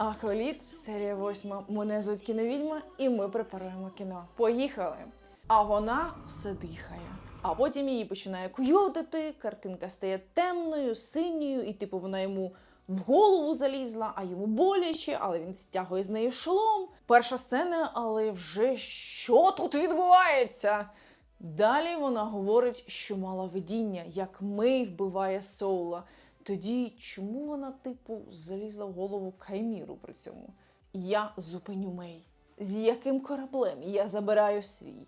Аколіт, серія восьма. Мене звуть кіновідьма, і ми препаруємо кіно. Поїхали! А вона все дихає. А потім її починає куйотити, картинка стає темною, синьою, і типу вона йому в голову залізла, а йому боляче, але він стягує з неї шолом. Перша сцена, але вже що тут відбувається? Далі вона говорить, що мала видіння, як Мей вбиває Соула. Тоді чому вона, типу, залізла в голову Кайміру при цьому? Я зупиню Мей. З яким кораблем я забираю свій?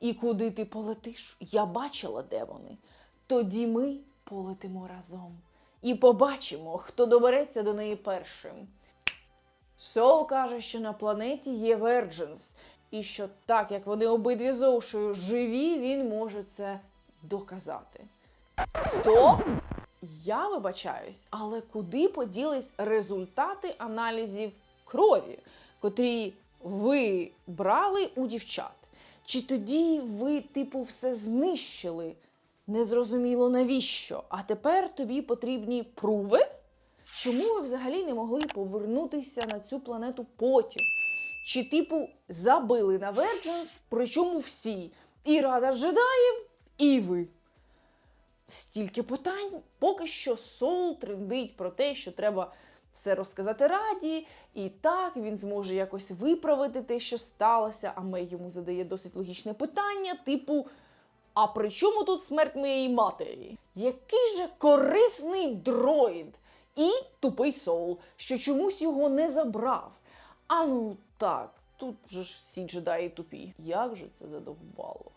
І куди ти полетиш? Я бачила, де вони. Тоді ми полетимо разом і побачимо, хто добереться до неї першим. Сол каже, що на планеті є Вердженс, і що так як вони обидві з живі, він може це доказати. Стоп! Я вибачаюсь, але куди поділись результати аналізів крові, котрі ви брали у дівчат? Чи тоді ви, типу, все знищили? Незрозуміло навіщо? А тепер тобі потрібні пруви? Чому ви взагалі не могли повернутися на цю планету потім? Чи, типу, забили на Вердженс, причому всі? І Рада джедаїв, і ви. Стільки питань. Поки що Соул трендить про те, що треба все розказати раді, і так він зможе якось виправити те, що сталося. А Мей йому задає досить логічне питання, типу: А при чому тут смерть моєї матері? Який же корисний дроїд і тупий Соул, що чомусь його не забрав. А ну так, тут вже ж всі джедаї тупі. Як же це задовбало?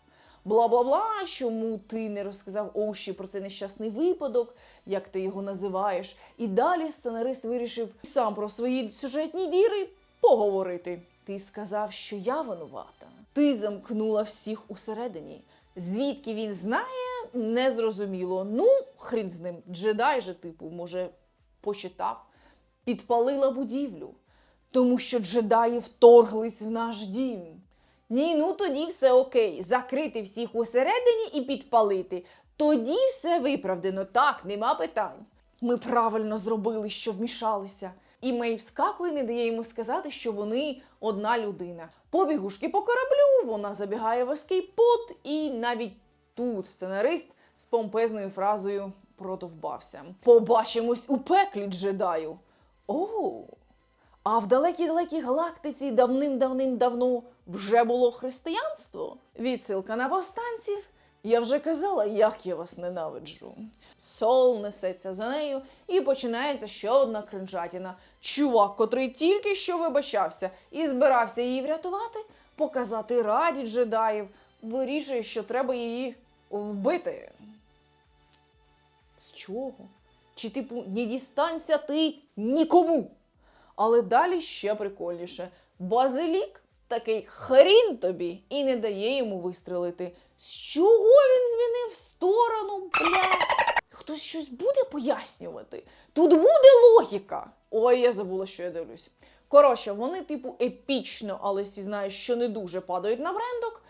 Бла-бла-бла, чому ти не розказав Оуші про цей нещасний випадок, як ти його називаєш. І далі сценарист вирішив сам про свої сюжетні діри поговорити. Ти сказав, що я винувата. Ти замкнула всіх усередині. Звідки він знає, незрозуміло. Ну, хрін з ним. Джедай же, типу, може, почитав, підпалила будівлю, тому що джедаї вторглись в наш дім. Ні, ну тоді все окей. Закрити всіх усередині і підпалити. Тоді все виправдано. Так, нема питань. Ми правильно зробили, що вмішалися. І Мей вскакує, не дає йому сказати, що вони одна людина. Побігушки по кораблю, вона забігає в ескейпот, і навіть тут сценарист з помпезною фразою продовбався. Побачимось у пеклі джедаю. Оу! А в далекій-далекій галактиці давним-давним-давно вже було християнство. Відсилка на повстанців. Я вже казала, як я вас ненавиджу. Сол несеться за нею, і починається ще одна кринжатіна. Чувак, котрий тільки що вибачався і збирався її врятувати, показати раді джедаїв, вирішує, що треба її вбити. З чого? Чи, типу, не дістанься ти нікому? Але далі ще прикольніше. Базилік такий хрін тобі і не дає йому вистрелити. З чого він змінив сторону, блядь? Хтось щось буде пояснювати? Тут буде логіка. Ой, я забула, що я дивлюсь. Коротше, вони, типу, епічно, але всі знають, що не дуже падають на брендок.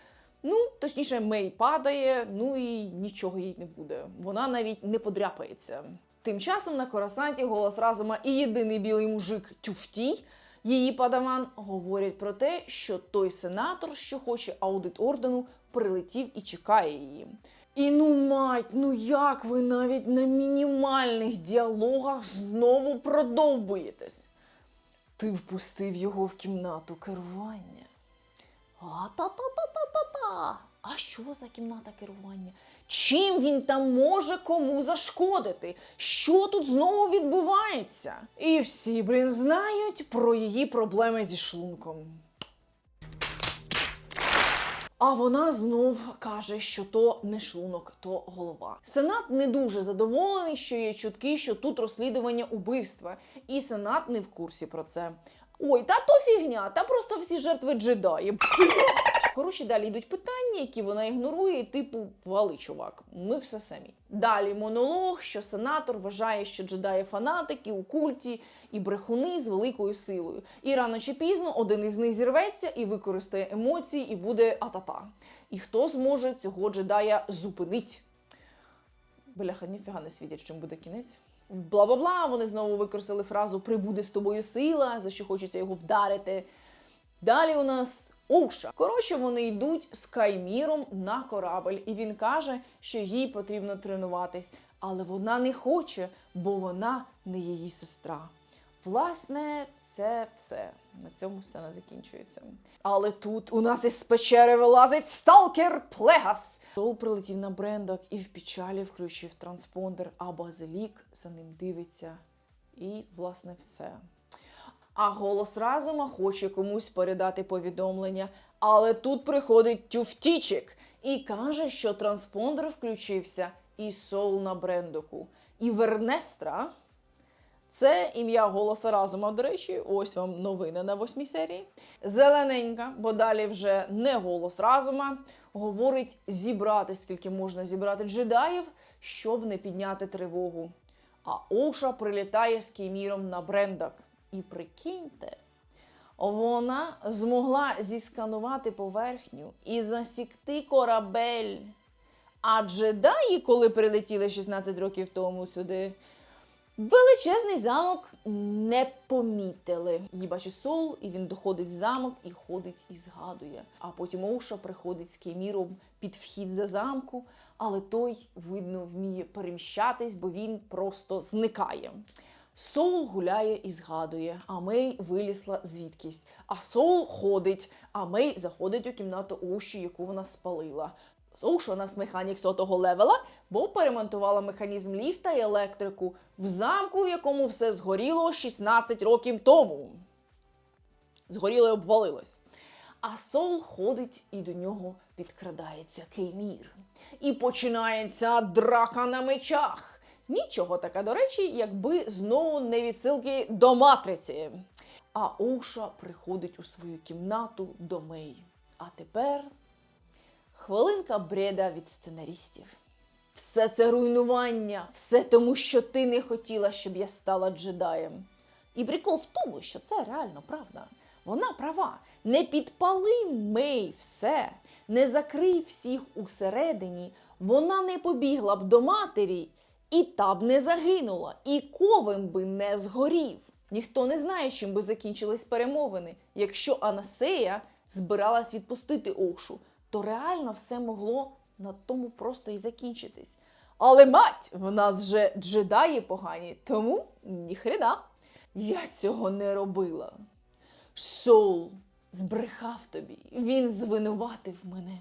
Ну, точніше, Мей падає, ну і нічого їй не буде. Вона навіть не подряпається. Тим часом на Коросанті голос разума і єдиний білий мужик Тюфтій, її падаван, говорять про те, що той сенатор, що хоче аудит ордену, прилетів і чекає її. І ну мать, ну як ви навіть на мінімальних діалогах знову продовбуєтесь? Ти впустив його в кімнату керування. А та-та-та-та-та-та. А що за кімната керування? Чим він там може кому зашкодити? Що тут знову відбувається? І всі, блін, знають про її проблеми зі шлунком. А вона знов каже, що то не шлунок, то голова. Сенат не дуже задоволений, що є чутки, що тут розслідування убивства, і сенат не в курсі про це. Ой, та то фігня, та просто всі жертви джедаї. Коротше, далі йдуть питання, які вона ігнорує, типу, вали, чувак, ми все самі. Далі монолог, що сенатор вважає, що джедаї фанатики у культі і брехуни з великою силою. І рано чи пізно один із них зірветься і використає емоції, і буде атата. І хто зможе цього джедая зупинить? Бляха, ніфіга не світять, чим буде кінець. Бла-бла-бла. Вони знову використали фразу Прибуде з тобою сила, за що хочеться його вдарити. Далі у нас Оуша. Коротше, вони йдуть з Кайміром на корабль, і він каже, що їй потрібно тренуватись, але вона не хоче, бо вона не її сестра. Власне, це все. На цьому сцена закінчується. Але тут у нас із печери вилазить сталкер Плегас. Сол прилетів на брендок і в печалі включив транспондер, а базилік за ним дивиться. І, власне, все. А голос разума хоче комусь передати повідомлення. Але тут приходить тюфтічик і каже, що транспондер включився і сол на брендоку. І Вернестра. Це ім'я голоса разума, до речі, ось вам новини на восьмій серії. Зелененька, бо далі вже не голос разума, говорить зібрати, скільки можна зібрати джедаїв, щоб не підняти тривогу. А Оша прилітає з Кейміром на брендак. І прикиньте, вона змогла зісканувати поверхню і засікти корабель. А джедаї, коли прилетіли 16 років тому сюди, величезний замок не помітили. Її бачить Сол, і він доходить в замок і ходить і згадує. А потім Оуша приходить з Кейміром під вхід за замку, але той, видно, вміє переміщатись, бо він просто зникає. Соул гуляє і згадує, а Мей вилізла звідкись. А Соул ходить, а Мей заходить у кімнату Оуші, яку вона спалила. Оуша у нас механік сотого левела, бо перемонтувала механізм ліфта і електрику в замку, в якому все згоріло 16 років тому. Згоріло і обвалилось. А Сол ходить і до нього підкрадається Кеймір. І починається драка на мечах. Нічого така, до речі, якби знову не відсилки до матриці. А Оуша приходить у свою кімнату до Мей. А тепер хвилинка бреда від сценаристів. Все це руйнування, все тому, що ти не хотіла, щоб я стала джедаєм. І прикол в тому, що це реально правда. Вона права. Не підпали Мей все, не закрий всіх усередині, вона не побігла б до матері, і та б не загинула, і ковен би не згорів. Ніхто не знає, чим би закінчились перемовини. Якщо Анасея збиралась відпустити Оушу, то реально все могло на тому просто і закінчитись. Але мать, в нас же джедаї погані, тому ніхрена. Я цього не робила. Соул збрехав тобі, він звинуватив мене.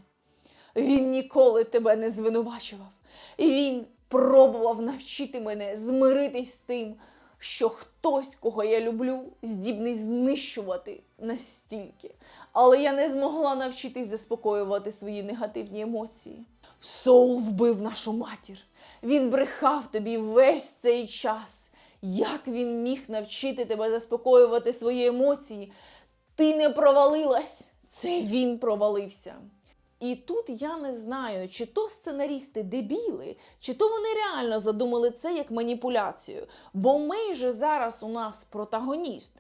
Він ніколи тебе не звинувачував. Він пробував навчити мене змиритись з тим, що хтось, кого я люблю, здібний знищувати настільки. Але я не змогла навчитись заспокоювати свої негативні емоції. Соул вбив нашу матір. Він брехав тобі весь цей час. Як він міг навчити тебе заспокоювати свої емоції? Ти не провалилась, це він провалився. І тут я не знаю, чи то сценарісти дебіли, чи то вони реально задумали це як маніпуляцію. Бо Мей же зараз у нас протагоніст.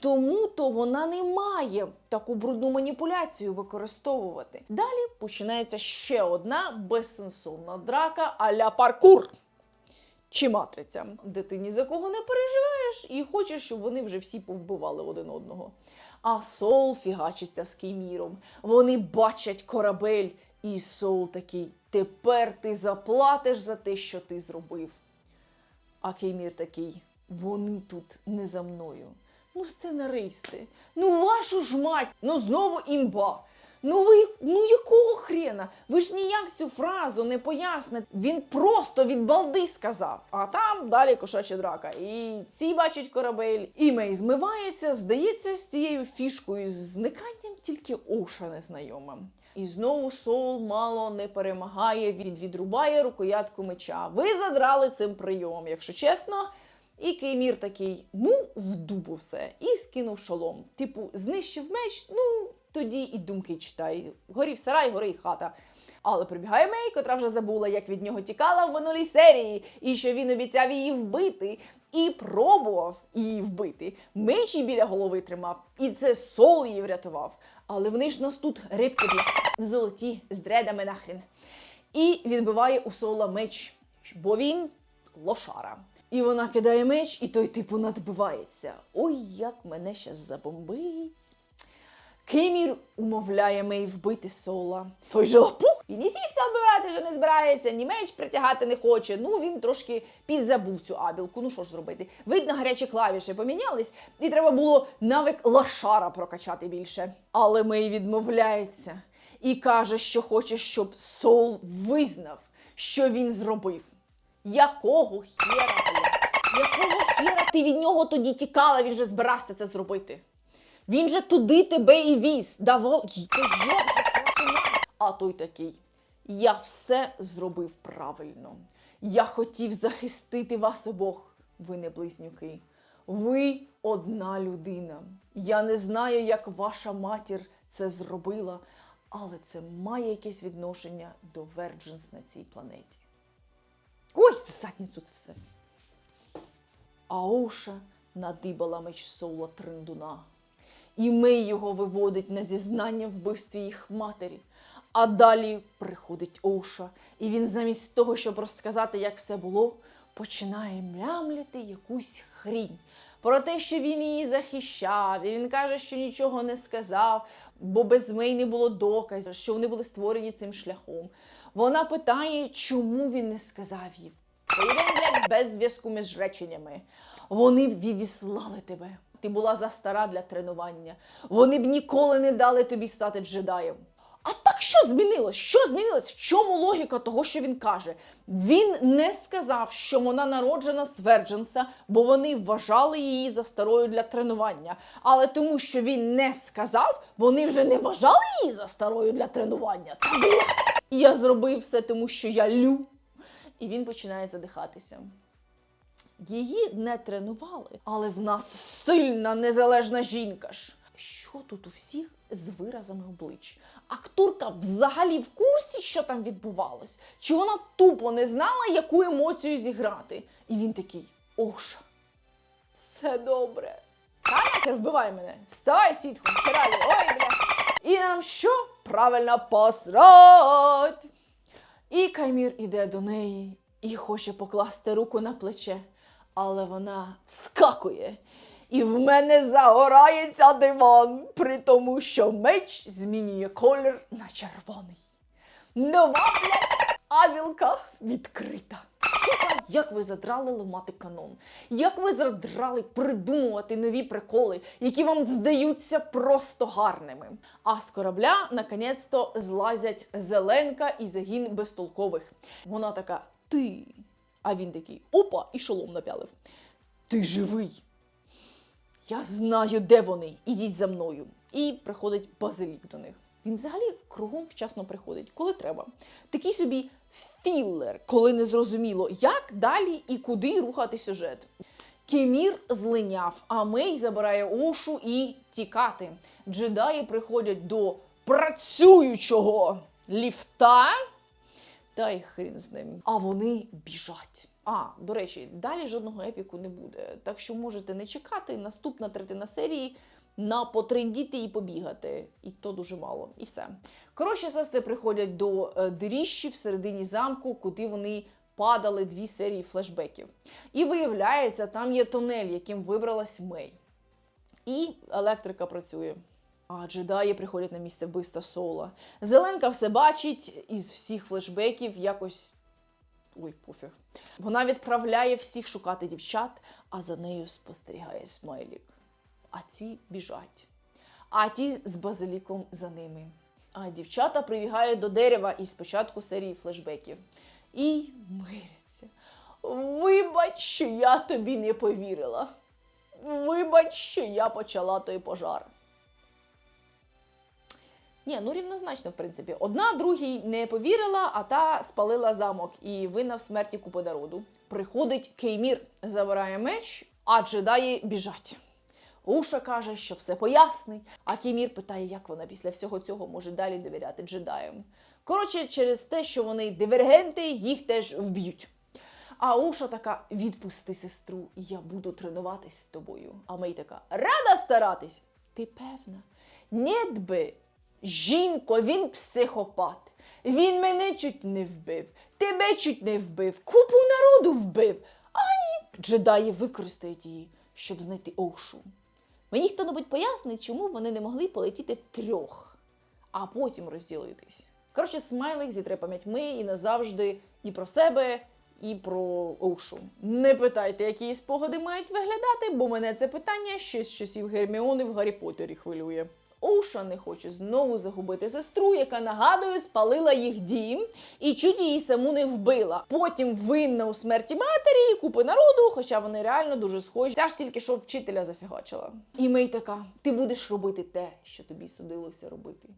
Тому то вона не має таку брудну маніпуляцію використовувати. Далі починається ще одна безсенсовна драка а-ля паркур чи матриця, де ти ні за кого не переживаєш і хочеш, щоб вони вже всі повбивали один одного. А Сол фігачиться з Кейміром. Вони бачать корабель, і Сол такий: тепер ти заплатиш за те, що ти зробив. А Кеймір такий: вони тут не за мною. Ну, сценаристи, ну вашу ж мать, ну знову імба. Ну ви ну якого хрена? Ви ж ніяк цю фразу не поясните. Він просто від балди сказав. А там далі кошача драка. І ці бачать корабель, і Мей змивається. Здається, з цією фішкою з зниканням тільки Оша незнайома. І знову Соул мало не перемагає. Він відрубає рукоятку меча. Ви задрали цим прийомом, якщо чесно. І Кеймір такий, ну, в дубу все, і скинув шолом. Типу, знищив меч, ну, тоді і думки читай. Горів сарай, гори хата. Але прибігає Мей, котра вже забула, як від нього тікала в минулій серії, і що він обіцяв її вбити, і пробував її вбити. Меч їй біля голови тримав, і це сол її врятував. Але вони ж нас тут рибки золоті з дредами нахрен. І відбиває у сола меч, бо він лошара. І вона кидає меч, і той типу надбивається. Ой, як мене щас забомбить. Кимір умовляє Мей вбити Сола. Той же лапух. Він і сітка вбирати вже не збирається, ні меч притягати не хоче. Ну він трошки підзабув цю абілку. Ну що ж зробити? Видно, гарячі клавіші помінялись, і треба було навик лашара прокачати більше. Але Мей відмовляється і каже, що хоче, щоб Сол визнав, що він зробив. Якого хера? Якого хера ти від нього тоді тікала? Він же збирався це зробити. Він же туди тебе і віз. Давай. А той такий. Я все зробив правильно. Я хотів захистити вас обох. Ви не близнюки. Ви одна людина. Я не знаю, як ваша матір це зробила, але це має якесь відношення до Верджинс на цій планеті. Ой, в задницю це все. Ауша надибала меч Соула Триндуна. І Мей його виводить на зізнання вбивстві їх матері. А далі приходить Оуша, і він замість того, щоб розказати, як все було, починає млямляти якусь хрінь. Про те, що він її захищав, і він каже, що нічого не сказав, бо без Мей не було доказів, що вони були створені цим шляхом. Вона питає, чому він не сказав їй. Блядь, без зв'язку між реченнями. Вони відіслали тебе. Ти була застара для тренування. Вони б ніколи не дали тобі стати джедаєм. А так що змінилось? Що змінилось? В чому логіка того, що він каже? Він не сказав, що вона народжена з бо вони вважали її за старою для тренування. Але тому, що він не сказав, вони вже не вважали її за старою для тренування. Та блядь! Я зробив все тому, що я лю. І він починає задихатися. Її не тренували, але в нас сильна незалежна жінка ж. Що тут у всіх з виразами облич? Акторка взагалі в курсі, що там відбувалось? Чи вона тупо не знала, яку емоцію зіграти? І він такий: Оша, все добре. Та нахер вбивай мене. Ставай сітхом, хералі, ой, бля. І нам що? Правильно посрать. І Каймір іде до неї і хоче покласти руку на плече, але вона вскакує. І в мене загорається диван, при тому, що меч змінює колір на червоний. Нова, авілка відкрита. Сука, як ви задрали ламати канон? Як ви задрали придумувати нові приколи, які вам здаються просто гарними? А з корабля наконець-то злазять Зеленка і загін безтолкових. Вона така: ти. А він такий опа, і шолом напялив. Ти живий. Я знаю, де вони. Ідіть за мною. І приходить базилік до них. Він взагалі кругом вчасно приходить, коли треба. Такий собі філлер, коли не зрозуміло, як далі і куди рухати сюжет. Кемір злиняв, а Мей забирає Ошу і тікати. Джедаї приходять до працюючого ліфта. Та й хрін з ним. А вони біжать. А, до речі, далі жодного епіку не буде. Так що можете не чекати. Наступна третина серії на потрендіти і побігати. І то дуже мало. І все. Коротше, сестри приходять до е, диріжчі всередині замку, куди вони падали дві серії флешбеків. І виявляється, там є тунель, яким вибралась Мей. І електрика працює. А джедаї приходять на місце вбивства Соула. Зеленка все бачить із всіх флешбеків якось. Ой, пофіг. Вона відправляє всіх шукати дівчат, а за нею спостерігає смайлік. А ці біжать. А ті з базиліком за ними. А дівчата прибігають до дерева із початку серії флешбеків. І миряться. Вибач, що я тобі не повірила. Вибач, що я почала той пожар. Ні, ну рівнозначно, в принципі. Одна другій не повірила, а та спалила замок і винна в смерті купи народу. Приходить Кеймір, забирає меч, а джедаї біжать. Уша каже, що все пояснить, а Кеймір питає, як вона після всього цього може далі довіряти джедаям. Коротше, через те, що вони дивергенти, їх теж вб'ють. А Уша така: відпусти сестру, я буду тренуватись з тобою. А Мей така: рада старатись. Ти певна? Нєт би, жінко, він психопат. Він мене чуть не вбив, тебе чуть не вбив, купу народу вбив. А ні, джедаї використають її, щоб знайти Оушу. Мені хто-небудь пояснить, чому вони не могли полетіти трьох, а потім розділитись. Коротше, смайлик зітре пам'ять ми і назавжди і про себе, і про Оушу. Не питайте, які спогади мають виглядати, бо мене це питання ще з часів Герміони в Гаррі Поттері хвилює. Оуша не хоче знову загубити сестру, яка нагадую, спалила їх дім і чуть її саму не вбила. Потім винна у смерті матері, і купи народу, хоча вони реально дуже схожі. Ця ж тільки що вчителя зафігачила. І Мей така: ти будеш робити те, що тобі судилося робити.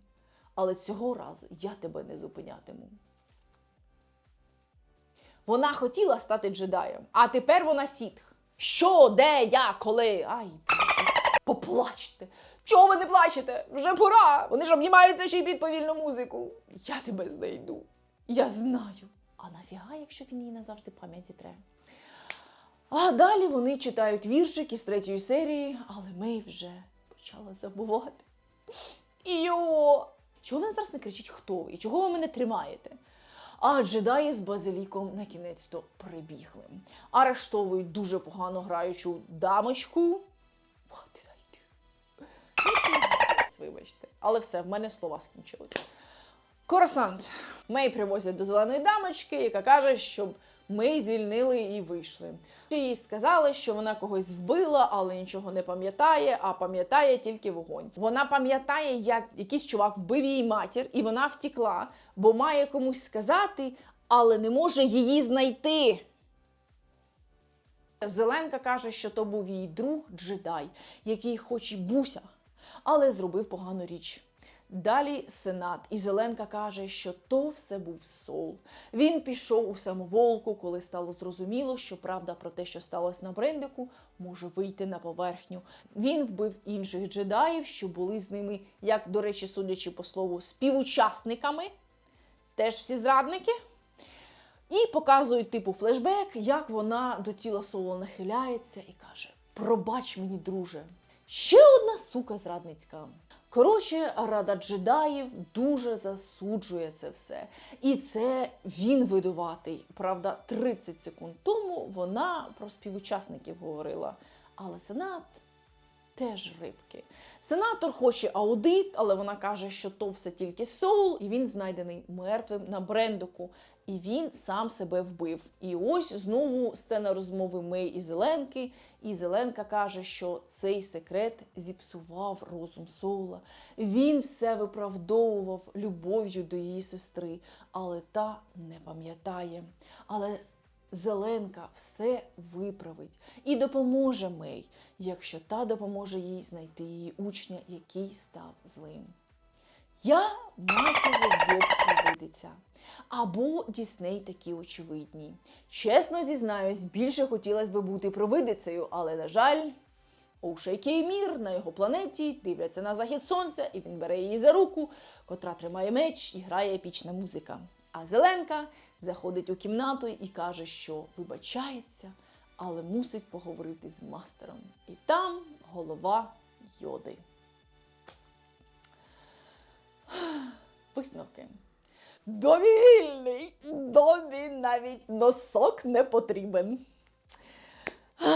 Але цього разу я тебе не зупинятиму. Вона хотіла стати джедаєм, а тепер вона сітх. Що, де, як, коли? Ай, поплачте. Чого ви не плачете? Вже пора. Вони ж обнімаються ще й під повільну музику. Я тебе знайду. Я знаю. А нафіга, якщо він її назавжди пам'яті тре? А далі вони читають віршики з третьої серії, але Мей вже почала забувати. Йо! Чого вона зараз не кричить, хто ви? І чого ви мене тримаєте? А джедаї з базиліком на кінець то прибігли. Арештовують дуже погано граючу дамочку. Вибачте. Але все, в мене слова скінчились. Коросант. Мей привозять до зеленої дамочки, яка каже, щоб ми звільнили і вийшли. Їй сказали, що вона когось вбила, але нічого не пам'ятає, а пам'ятає тільки вогонь. Вона пам'ятає, як якийсь чувак вбив її матір, і вона втікла, бо має комусь сказати, але не може її знайти. Зеленка каже, що то був її друг джедай, який хоч і буся, але зробив погану річ. Далі сенат, і Зеленка каже, що то все був сол. Він пішов у самоволку, коли стало зрозуміло, що правда про те, що сталося на Брендику, може вийти на поверхню. Він вбив інших джедаїв, що були з ними, як, до речі, судячи по слову, співучасниками. Теж всі зрадники. І показують типу флешбек, як вона до тіла соло нахиляється і каже: Пробач мені, друже. Ще одна сука зрадницька. Коротше, Рада джедаїв дуже засуджує це все. І це він видуватий. Правда, 30 секунд тому вона про співучасників говорила. Але Сенат теж рибки. Сенатор хоче аудит, але вона каже, що то все тільки соул, і він знайдений мертвим на брендоку. І він сам себе вбив. І ось знову сцена розмови Мей і Зеленки. І Зеленка каже, що цей секрет зіпсував розум Соула. Він все виправдовував любов'ю до її сестри, але та не пам'ятає. Але Зеленка все виправить і допоможе Мей, якщо та допоможе їй знайти її учня, який став злим. Я матово Боб провидиця. Або Дісней такі очевидні. Чесно зізнаюсь, більше хотілося би бути провидицею, але, на жаль, Оушейкі і Мір на його планеті дивляться на захід сонця, і він бере її за руку, котра тримає меч і грає епічна музика. А Зеленка заходить у кімнату і каже, що вибачається, але мусить поговорити з мастером. І там голова йоди. Висновки. Добі вільний, добі навіть носок не потрібен.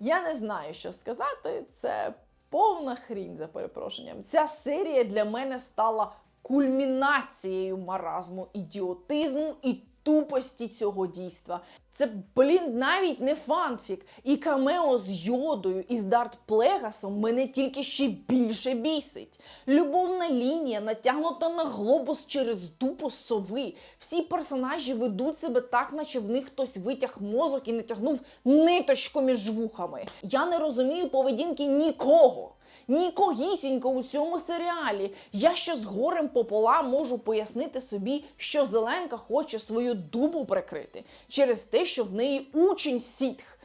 Я не знаю, що сказати. Це повна хрінь за перепрошенням. Ця серія для мене стала кульмінацією маразму, ідіотизму і тупості цього дійства. Це, блін, навіть не фанфік. І камео з йодою і з Дарт Плегасом мене тільки ще більше бісить. Любовна лінія натягнута на глобус через дупу сови. Всі персонажі ведуть себе так, наче в них хтось витяг мозок і натягнув ниточку між вухами. Я не розумію поведінки нікого. Нікогісінько у цьому серіалі. Я ще з горем пополам можу пояснити собі, що Зеленка хоче свою дубу прикрити через те, що в неї учень сітх.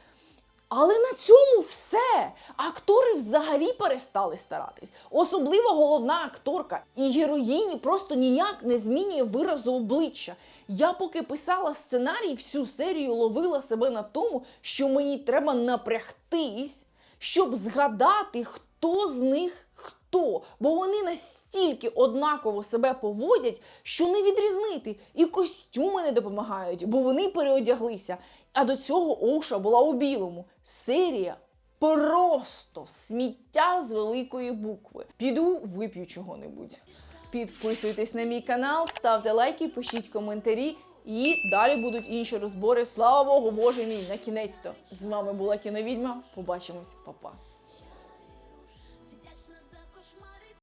Але на цьому все. Актори взагалі перестали старатись. Особливо головна акторка. І героїні просто ніяк не змінює виразу обличчя. Я поки писала сценарій, всю серію ловила себе на тому, що мені треба напрягтись, щоб згадати, хто з них хто. Бо вони настільки однаково себе поводять, що не відрізнити. І костюми не допомагають, бо вони переодяглися. А до цього Оуша була у білому. Серія просто сміття з великої букви. Піду вип'ю чого-небудь. Підписуйтесь на мій канал, ставте лайки, пишіть коментарі. І далі будуть інші розбори. Слава Богу, Боже мій, на кінець-то. З вами була кіновідьма. Побачимось, Па-па.